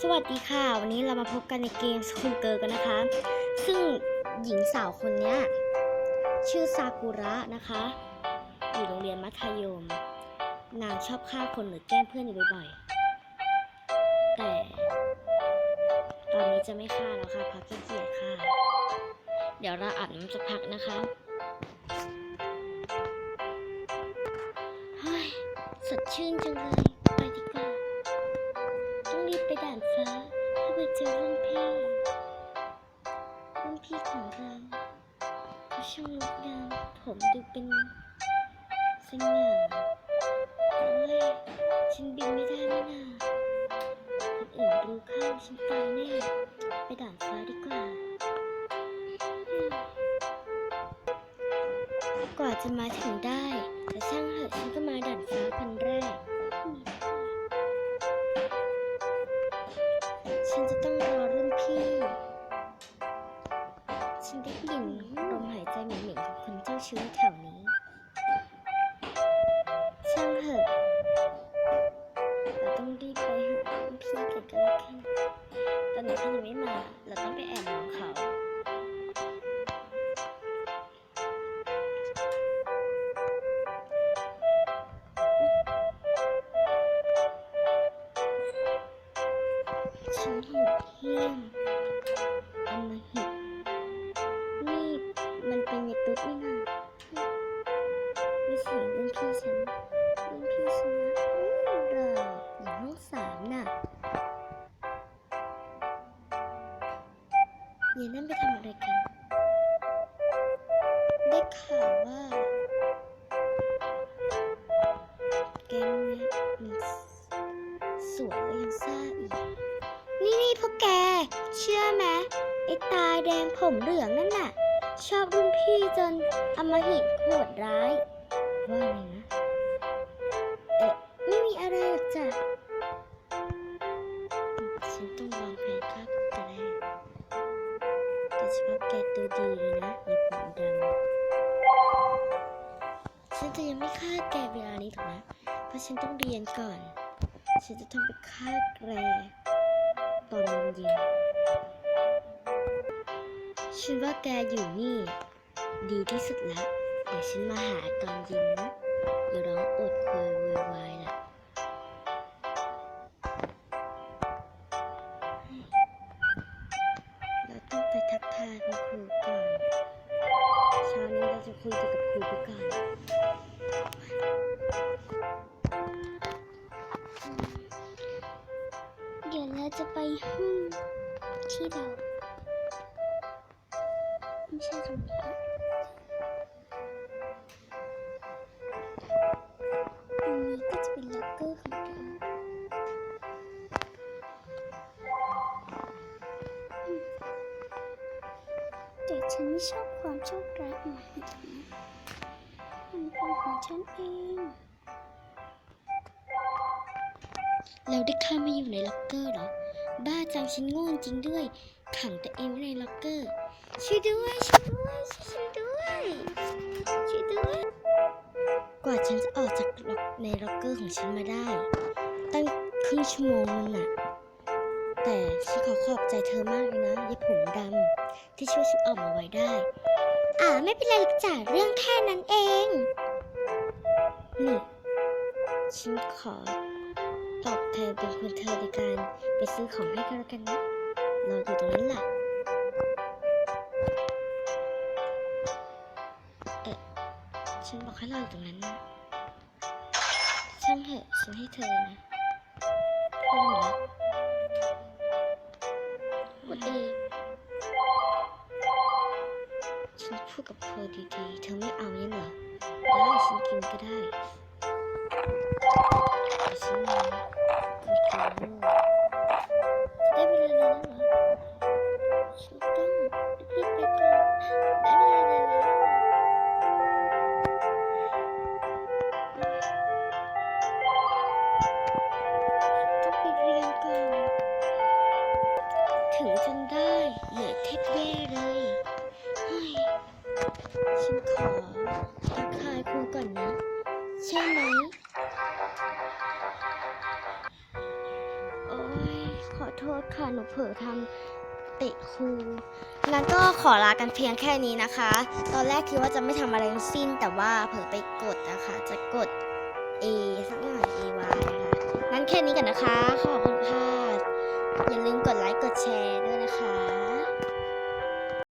สวัสดีค่ะ วันนี้เรามาพบกันในเกมสคูลเกิร์กันนะคะ ซึ่งหญิงสาวคนนี้ชื่อซากุระนะคะ อยู่โรงเรียนมัธยม นางชอบฆ่าคนหรือแกล้งเพื่อนอยู่บ่อยๆ แต่ตอนนี้จะไม่ฆ่าแล้วค่ะเพราะขี้เกียจค่ะ เดี๋ยวเราอาบน้ำสักพักนะคะเฮ้ยสดชื่นจังเลย ไปดีกว่า ไปด่านฟ้าเพื่อไปเจอรุ่นพี่รุ่นพี่ของเราเขาช่างงดงามผมดูเป็นสง่าโอ้ยฉันบินไม่ได้นี่นาคนอื่นรู้เข้าฉันตายแน่ไปด่านฟ้าดีกว่า กว่าจะมาถึงได้แต่ช่างเถอะฉันก็มาด่านฟ้าคนแรก ฉันจะต้องรอรุ่นพี่ ฉันได้กลิ่นลมหายใจเหม็นๆของคนเจ้าชู้แถวนี้น ฉันโหดเหี้ยมอำมหิตนี่มันเป็นยายตุ๊ดนี่นามีเสียงรุ่นพี่ฉันรุ่นพี่ฉันนะอื้อเหรออยู่ห้องสามน่ะยายนั่นไปทำอะไรกัน ได้ข่าวว่าแกเนี่ยมันสวยแล้วยังซ่าอีก นี่นี่พวกแก เชื่อไหมไอ้ตาแดงผมเหลืองนั่นน่ะ ชอบรุ่นพี่จนอำมหิตโหดร้าย ว่าไงนะ เอ๊ะ ไม่มีอะไรหรอกจ้ะฉันต้องวางแผนฆ่าแกแน่โดยเฉพาะแกตัวดีเลยนะอย่าผมดำฉันจะยังไม่ฆ่าแกเวลานี้หรอกนะเพราะฉันต้องเรียนก่อน ฉันจะต้องไปฆ่าแก ฉันว่าแกอยู่นี่ ดีที่สุดละเดี๋ยวฉันมาหาตอนเย็นนะอย่าร้องอดครวรโวยวายล่ะเราต้องไปทักทายคุณครูก่อนเช้านี้เราจะคุยกับครูไปก่อนเดี๋ยวเราจะไปห้องที่เรา ไม่ใช่ตรงนี้อันนี้ก็จะเป็นล็อกเกอร์ของเราอืมแต่ฉันไม่ชอบความโชคร้ายของมันมันเป็นของฉันเอง เราได้ข้ามาอยู่ในล็อกเกอร์เหรอ บ้าจังฉันโง่จริงด้วย ขังตัวเองไว้ในล็อกเกอร์ ช่วยด้วย ช่วยด้วย ช่วยด้วย ช่วยด้วย กว่าฉันจะออกจากล็อกในล็อกเกอร์ของฉันมาได้ ตั้งครึ่งชั่วโมงนึงน่ะ แต่ฉันขอขอบใจเธอมากเลยนะยายผมดำที่ช่วยฉันออกมาไว้ได้ อ่าไม่เป็นไรหรอกจ้ะเรื่องแค่นั้นเอง นี่ ฉันขอตอบแทนเป็นคุณเธอในการไปซื้อของให้กันแล้วกันนะรออยู่ตรงนั้นแหละ ฉันบอกให้รออยู่ตรงนั้นนะช่างเถอะฉันให้เธอนะเพื่อนรักกดเอฉันพูดกับเธอดีๆ เธอไม่เอาเนี่ยเหรอ ได้ฉันกินก็ได้แต่ฉันมาไม่กิน ฉันขอทักทายครูก่อนนะ ใช่ไหม โอ้ยขอโทษค่ะ หนูเผลอทำเตะครูงั้นก็ขอลากันเพียงแค่นี้นะคะ ตอนแรกคิดว่าจะไม่ทำอะไรทั้งสิ้น แต่ว่าเผลอไปกดนะคะ จะกด A สักหน่อย A Y นะคะงั้นแค่นี้กันนะคะ ขอบคุณค่ะ อย่าลืม